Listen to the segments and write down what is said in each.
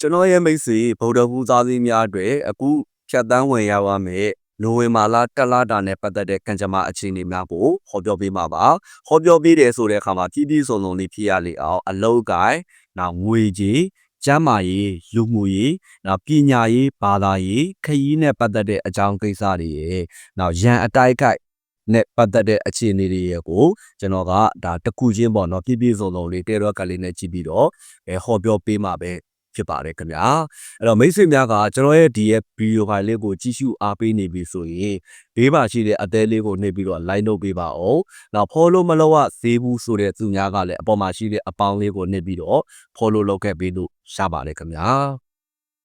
ကျွန်တော်ရဲ့မိတ်ဆွေဗုဒ္ဓဘူးသားသမီးများအတွက်အခုဖြတ်တန်းဝင်ရောက်ရမယ်နိုဝင်ဘာလတက်လာတာနဲ့ပတ်သက်တဲ့ကံကြမ္မာအခြေအနေများကိုဟောပြောပေးမှာပါဟောပြောပေးတယ်ဆိုတဲ့အခါမှာပြည်ပြည်စုံစုံလေးဖြစ်ရလေအောင်အလောက်ကိုင်းနောက်ငွေကြီးကျမ်းမာရေးလူမှုရေးနောက်ပညာရေးဘာသာရေးခရီးနဲ့ပတ်သက်တဲ့အကြောင်းကိစ္စတွေရေနောက်ရန်အတိုက်ခိုက်နဲ့ပတ်သက်တဲ့အခြေအနေတွေရေကိုကျွန်တော်ကဒါတကူချင်းပေါ့နော်ပြည်ပြည်စုံစုံလေးတဲရောကလေးနဲ့ကြည့်ပြီးတော့အဲဟောပြောပေးမှာပဲ ဖြစ်ပါတယ်ခင်ဗျာအဲ့တော့မိတ်ဆွေများကကျွန်တော်ရဲ့ဒီရဲ့ဗီဒီယိုဖိုင်လေးကိုကြည့်ရှုအားပေးနေပြီဆိုရင်ဘေးပါရှိတဲ့အသေးလေးကိုနှိပ်ပြီးတော့ like လုပ်ပေးပါအောင်နောက် follow မလုပ်ရသေးဘူးဆိုတဲ့သူများကလည်းအပေါ်မှာရှိတဲ့အပေါင်းလေးကိုနှိပ်ပြီးတော့ follow လုပ်ခဲ့ပေးလို့ရပါတယ်ခင်ဗျာ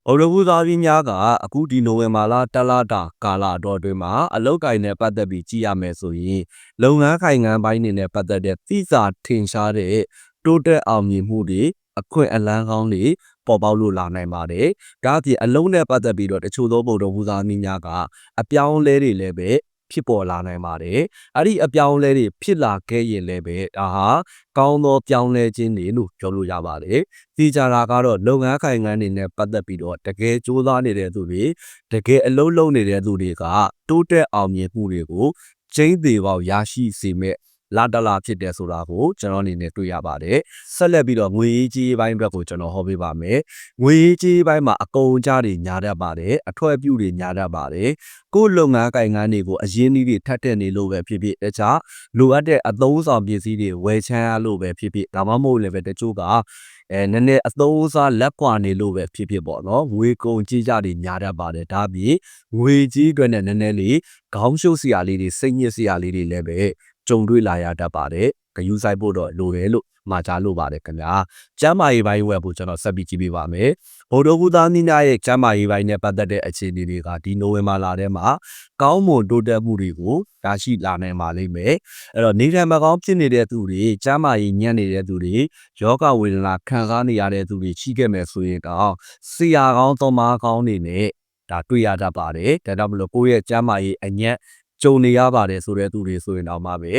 အော်ရဘူးသားကြီးများကအခုဒီနိုဝင်ဘာလတက်လာတာကာလတော်အတွင်းမှာအလုတ်ကင်နဲ့ပတ်သက်ပြီးကြည့်ရမယ်ဆိုရင်လုပ်ငန်းခိုင်ငံပိုင်းနေနဲ့ပတ်သက်တဲ့သိစာထင်ရှားတဲ့တိုးတက်အောင်မြင်မှုတွေအခွင့်အလန်းကောင်းတွေ ပေါ်ပေါက်လို့လာနိုင်ပါတယ်။ဒါအပြင်အလုံးနဲ့ပတ်သက်ပြီးတော့တချို့သောဗုဒ္ဓဘုရားမင်းများကအပြောင်းလဲတွေလည်းပဲဖြစ်ပေါ်လာနိုင်ပါတယ်။အဲ့ဒီအပြောင်းလဲတွေဖြစ်လာခဲ့ရင်လည်းပဲဒါဟာကောင်းသောပြောင်းလဲခြင်းတွေလို့ပြောလို့ရပါတယ်။ဒီကြတာကတော့လုပ်ငန်းခိုင်ငန်းတွေနဲ့ပတ်သက်ပြီးတော့တကယ်ကြိုးစားနေတဲ့သူတွေတကယ်အလုံးလုံးနေတဲ့သူတွေကတိုးတက်အောင်မြင်မှုတွေကိုကျင်းသေးပေါက်ရရှိစေမဲ့ လာတလာဖြစ်တယ်ဆိုတာကိုကျွန်တော်အနေနဲ့တွေ့ရပါတယ်ဆက်လက်ပြီးတော့ငွေရေးကြေးပိုင်းဘက်ကိုကျွန်တော်ဟောပေးပါမယ်ငွေရေးကြေးပိုင်းမှာအကုန်အကျတွေညာတတ်ပါတယ်အထွက်အပြုတွေညာတတ်ပါတယ်ကိုယ်လုပ်ငန်းကိုင်ငန်းတွေကိုအရင်းနှီးတွေထပ်တက်နေလို့ပဲဖြစ်ဖြစ်တခြားလိုအပ်တဲ့အသုံးဆောင်ပစ္စည်းတွေဝယ်ချမ်းရလို့ပဲဖြစ်ဖြစ်ဒါမှမဟုတ်လည်းပဲတချို့ကအဲနည်းနည်းအသုံးအစားလက်ကွာနေလို့ပဲဖြစ်ဖြစ်ပေါ့နော်ငွေကုန်ကြေးကြတွေညာတတ်ပါတယ်ဒါပြင်ငွေကြေးအတွက်နဲ့နည်းနည်းလေးခေါင်းရှုပ်စရာလေးတွေစိတ်ညစ်စရာလေးတွေလည်းပဲ ကြုံတွေ့လာရတတ်ပါတယ်ဂယူးဆိုင်ဖို့တော့လိုတယ်လို့မှာကြားလို့ပါတယ်ခင်ဗျာကျမ်းမာရေးပိုင်းဝက်ဖို့ကျွန်တော်ဆက်ပြီးကြည့်ပေးပါမယ်ဗုဒ္ဓဘုရားနိနာရဲ့ကျမ်းမာရေးပိုင်းနဲ့ပတ်သက်တဲ့အခြေအနေတွေကဒီနိုဝင်ဘာလထဲမှာကောင်းမွန်တိုးတက်မှုတွေကိုရရှိလာနိုင်ပါလိမ့်မယ်အဲ့တော့နေထိုင်မကောင်းဖြစ်နေတဲ့သူတွေကျမ်းမာရေးညံ့နေတဲ့သူတွေယောဂဝေဒနာခံစားနေရတဲ့သူတွေရှိခဲ့မယ်ဆိုရင်တော့ဆရာကောင်းသမားကောင်းတွေနဲ့ဒါတွေ့ရတတ်ပါတယ်ဒါကြောင့်မလို့ကိုယ့်ရဲ့ကျမ်းမာရေးအညံ့ ကြုံနေရပါတယ်ဆိုတဲ့သူတွေဆိုရင်တော့မှပဲ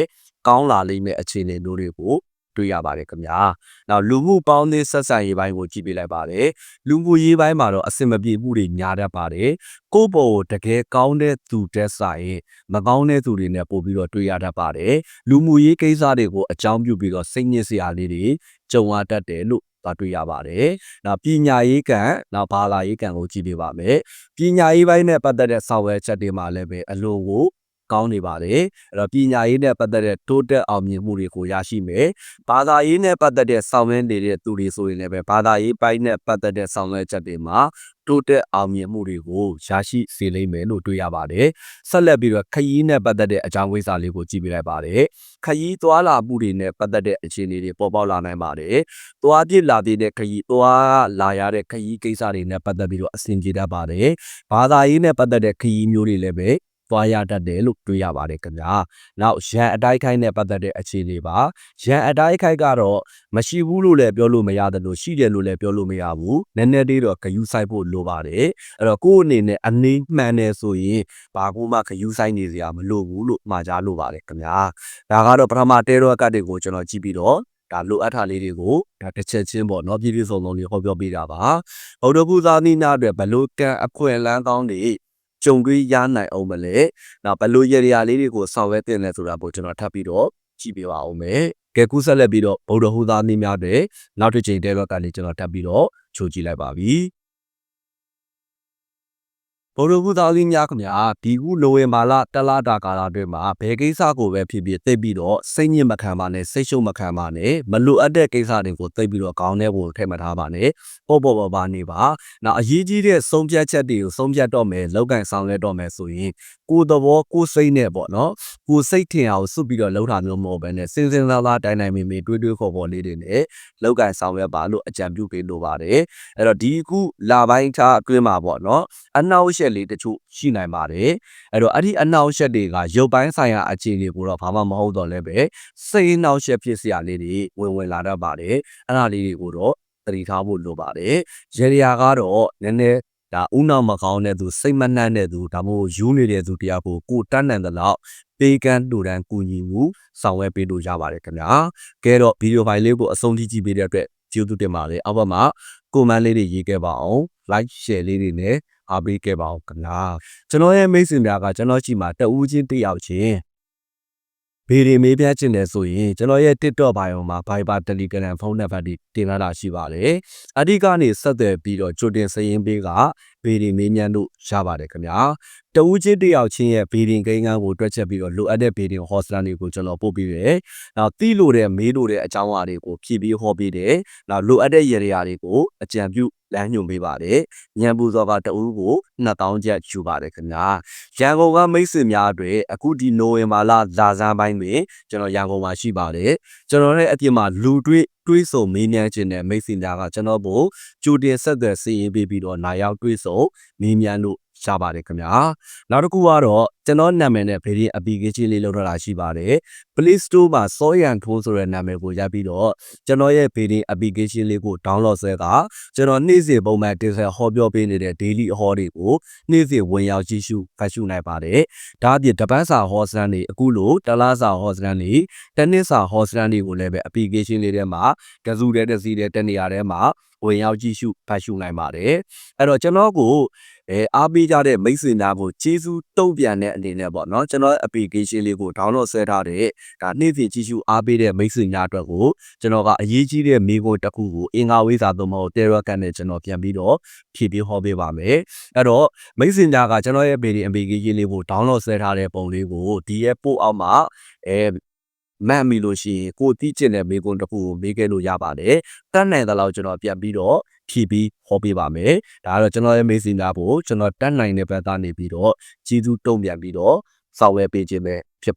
ကောင်းလာလိမ့်မယ်အခြေအနေမျိုးတွေကိုတွေ့ရပါတယ်ခင်ဗျာ။နောက်လူမှုပေါင်းသင်းဆက်ဆံရေးပိုင်းကိုကြည့်ပြလိုက်ပါတယ်။လူမှုရေးပိုင်းမှာတော့အဆင်မပြေမှုတွေများတတ်ပါတယ်။ကိုယ့်ဘောကိုတကယ်ကောင်းတဲ့သူတက်ဆိုင်မကောင်းတဲ့သူတွေနဲ့ပို့ပြီးတော့တွေ့ရတတ်ပါတယ်။လူမှုရေးကိစ္စတွေကိုအကြောင်းပြုပြီးတော့စိတ်ညစ်စရာလေးတွေကြုံရတတ်တယ်လို့သွားတွေ့ရပါတယ်။နောက်ပညာရေးကံနောက်ဘာသာရေးကံကိုကြည့်ပြပါမယ်။ပညာရေးပိုင်းနဲ့ပတ်သက်တဲ့ဆောက်ဝဲချက်တွေမှာလည်းပဲအလိုကို ကောင်းနေပါတယ်အဲ့တော့ပညာရေးနဲ့ပတ်သက်တဲ့တိုးတက်အောင်မြင်မှုတွေကိုရရှိမယ်ဘာသာရေးနဲ့ပတ်သက်တဲ့ဆောင်ရွက်နေတဲ့သူတွေဆိုရင်လည်းပဲဘာသာရေးပိုင်းနဲ့ပတ်သက်တဲ့ဆောင်ရွက်ချက်တွေမှာတိုးတက်အောင်မြင်မှုတွေကိုရရှိစေလိမ့်မယ်လို့တွေ့ရပါတယ်ဆက်လက်ပြီးတော့ခရီးနဲ့ပတ်သက်တဲ့အကြောင်းကိစ္စလေးကိုကြည့်ပြလိုက်ပါတယ်ခရီးသွားလာမှုတွေနဲ့ပတ်သက်တဲ့အခြေအနေတွေပေါ်ပေါက်လာနိုင်ပါတယ်သွားပြစ်လာပြတဲ့ခရီးသွားလာရတဲ့ခရီးကိစ္စတွေနဲ့ပတ်သက်ပြီးတော့အဆင်ပြေတတ်ပါတယ်ဘာသာရေးနဲ့ပတ်သက်တဲ့ခရီးမျိုးတွေလည်းပဲ သွားရတတ်တယ်လို့တွေးရပါတယ်ခင်ဗျာ။နောက်ရန်အတိုက်ခိုက်နဲ့ပတ်သက်တဲ့အခြေအနေပါ။ရန်အတိုက်ခိုက်ကတော့မရှိဘူးလို့လည်းပြောလို့မရတယ်လို့ရှိတယ်လို့လည်းပြောလို့မရဘူး။နည်းနည်းလေးတော့ဂယူးဆိုင်ဖို့လိုပါတယ်။အဲ့တော့ကိုယ့်အနေနဲ့အနေမှန်တယ်ဆိုရင်ဘာကူမှဂယူးဆိုင်နေစရာမလိုဘူးလို့မှာကြားလို့ပါတယ်ခင်ဗျာ။ဒါကတော့ပထမတဲရောကတ်တွေကိုကျွန်တော်ကြည့်ပြီးတော့ဒါလိုအပ်တာလေးတွေကိုဒါတစ်ချက်ချင်းပေါ့နော်ပြည်ပြည်စုံစုံလေးဟောပြောပေးတာပါဗုဒ္ဓဘုရားနိနာအတွက်ဘလို့ကံအခွင့်အလန်းကောင်းတွေ ကြုံတွေ့ရနိုင်အောင်မလဲ။နောက်ဘယ်လိုရရလေးတွေကိုဆောင်ရွက်တင်လဲဆိုတာကိုကျွန်တော်ထပ်ပြီးတော့ကြည့်ပြပါအောင်မယ်။ကဲကူးဆက်လက်ပြီးတော့ဗုဒ္ဓဟူသားနည်းများတဲ့နောက်တစ်ချိန်တဲဘက်ကနေကျွန်တော်ထပ်ပြီးတော့ချိုးကြည့်လိုက်ပါပြီ။ ဗုဒ္ဓဘုသားကြီးများခင်ဗျာဒီခုလိုဝင်မာလာတလာတာကာလာတွေမှာဘယ်ကိစ္စကိုပဲဖြစ်ဖြစ်သိပြီးတော့စိတ်ညစ်မခံပါနဲ့စိတ်ရှုပ်မခံပါနဲ့မလိုအပ်တဲ့ကိစ္စတွေကိုသိပြီးတော့ခေါင်းထဲကိုထည့်မထားပါနဲ့ပေါ့ပေါ့ပါပါနေပါနောက်အရေးကြီးတဲ့ဆုံးဖြတ်ချက်တွေကိုဆုံးဖြတ်တော့မယ်လောက်ကန်ဆောင်လဲတော့မယ်ဆိုရင်ကိုယ်သဘောကိုယ်စိတ်နဲ့ပေါ့နော်ကိုယ်စိတ်ထင်အောင်စွတ်ပြီးတော့လှုပ်တာမျိုးမဟုတ်ဘဲနဲ့စင်စင်သားသားတိုင်းတိုင်းမေမေတွေးတွေးခေါ်ခေါ်လေးတွေနဲ့လောက်ကန်ဆောင်ရွက်ပါလို့အကြံပြုပေးလိုပါတယ်အဲ့တော့ဒီခုလာပိုင်းထားအတွင်းမှာပေါ့နော်အနောက်ရှက်လေးတချို့ရှိနိုင်ပါတယ်အဲ့တော့အဲ့ဒီအနောက်ရှက်တွေကရုပ်ပိုင်းဆိုင်ရာအခြေအနေကိုတော့ဘာမှမဟုတ်တော့လည်းပဲစိတ်အနောက်ရှက်ဖြစ်စရာလေးတွေဝင်ဝင်လာတတ်ပါတယ်အဲ့ဒါလေးတွေကိုတော့သတိထားဖို့လိုပါတယ်ရေရီယာကတော့နည်းနည်းဒါဥနောက်မကောင်းတဲ့သူစိတ်မနှံ့တဲ့သူဒါမှမဟုတ်ယူနေတဲ့သူတရားကိုကိုတတ်နိုင်တဲ့လောက်ပေးကမ်းတူတန်းကူညီမှုဆောင်ရွက်ပေးလို့ရပါတယ်ခင်ဗျာကဲတော့ဗီဒီယိုဖိုင်လေးကိုအဆုံးထိကြည့်ပေးတဲ့အတွက်ကျေးဇူးတင်ပါတယ်အောက်ဘက်မှာ comment လေးတွေရေးခဲ့ပါအောင် like share လေးတွေနဲ့ အားပေးခဲ့ပါအောင်ခင်ဗျာကျွန်တော်ရဲ့မိတ်ဆွေများကကျွန်တော်ရှိမှတဦးချင်းတစ်ယောက်ချင်းဗီဒီမေးပြချင်တယ်ဆိုရင်ကျွန်တော်ရဲ့ TikTok bio မှာ Viber Telegram ဖုန်းနံပါတ်တွေတင်လာတာရှိပါတယ်။အဓိကနေဆက်သွယ်ပြီးတော့ကြိုတင်စရင်းပေးကဗီဒီမေးမြန်းလို့ရပါတယ်ခင်ဗျာ။ တဦးချင်းတစ်ယောက်ချင်းရဲ့ဗီဒီကိန်းကန်းကိုတွက်ချက်ပြီးတော့လိုအပ်တဲ့ဗီဒီဟောစတန်တွေကိုကျွန်တော်ပို့ပေးတယ်။နောက်တိလို့တဲ့မေးလို့တဲ့အကြောင်းအရာတွေကိုဖြည့်ပြီးဟောပေးတယ်။နောက်လိုအပ်တဲ့ရည်ရည်တွေကိုအကြံပြုလမ်းညွှန်ပေးပါတယ်။ညံပူစောကတဦးကို2000ကျပ်ယူပါတယ်ခင်ဗျာ။ရန်ကုန်ကမိတ်ဆွေများအတွက်အခုဒီနိုဝင်ဘာလလာဇန်ပိုင်းတွင်ကျွန်တော်ရန်ကုန်မှာရှိပါတယ်။ကျွန်တော်ရဲ့အပြင်မှာလူတွေ့တွေးဆုံမေးမြန်းခြင်းနဲ့မိတ်ဆွေများကကျွန်တော်ကိုကြိုတင်ဆက်သွယ်စီရင်ပေးပြီးတော့နာရောက်တွေးဆုံမေးမြန်းလို့ ရပါတယ်ခင်ဗျာ။နောက်တစ်ခုကတော့ကျွန်တော်နာမည်နဲ့ဗီဒီယို application လေးလောက်ထတာရှိပါတယ် Play Store မှာစောရန်ထိုးဆိုတဲ့နာမည်ကိုရပြီးတော့ကျွန်တော်ရဲ့ဗီဒီယို application လေးကို download ဆဲကကျွန်တော်နေ့စဉ်ပုံမှန်တင်ဆက်ဟောပြောပေးနေတဲ့ daily ဟောတွေကိုနေ့စဉ်ဝင်ရောက်ကြည့်ရှုဖတ်ရှုနိုင်ပါတယ်။ဒါအပြင်တပတ်စာဟောစတန်တွေအခုလိုတလားစာဟောစတန်တွေတနစ်စာဟောစတန်တွေကိုလည်းပဲ application လေးထဲမှာကစုတဲ့တစ်စီးတဲ့တနေရာထဲမှာဝင်ရောက်ကြည့်ရှုဖတ်ရှုနိုင်ပါတယ်။အဲ့တော့ကျွန်တော်ကို အဲအားပေးကြတဲ့မိတ်ဆွေများကိုကျေးဇူးတုံ့ပြန်တဲ့အနေနဲ့ပေါ့နော်ကျွန်တော် application လေးကို download ဆဲထားတဲ့ဒါနေ့စဉ်ကြည့်ရှုအားပေးတဲ့မိတ်ဆွေများအတွက်ကိုကျွန်တော်ကအရေးကြီးတဲ့မိကိုတစ်ခုကိုအင်္ဂါဝိစာသို့မဟုတ် Telegram နဲ့ကျွန်တော်ပြန်ပြီးတော့ဖြည့်ပြီးဟောပေးပါမယ်အဲ့တော့မိတ်ဆွေများကကျွန်တော်ရဲ့ PD application လေးကို download ဆဲထားတဲ့ပုံလေးကိုဒီရဲ့ပို့အောက်မှာအဲမှတ်မိလို့ရှိရင်ကိုတိကျင်တဲ့မိကွန်းတစ်ခုကိုမေးခဲ့လို့ရပါတယ်တတ်နိုင်တဲ့လောက်ကျွန်တော်ပြန်ပြီးတော့ ဖြည့်ပြီးဟောပေးပါမယ်ဒါကတော့ကျွန်တော်ရဲ့မေးစင်သားဖို့ကျွန်တော်တတ်နိုင်တဲ့ဘက်ကနေပြီးတော့ကျေးဇူးတုံ့ပြန်ပြီးတော့စောက်ဝဲပေးခြင်းပဲဖြစ်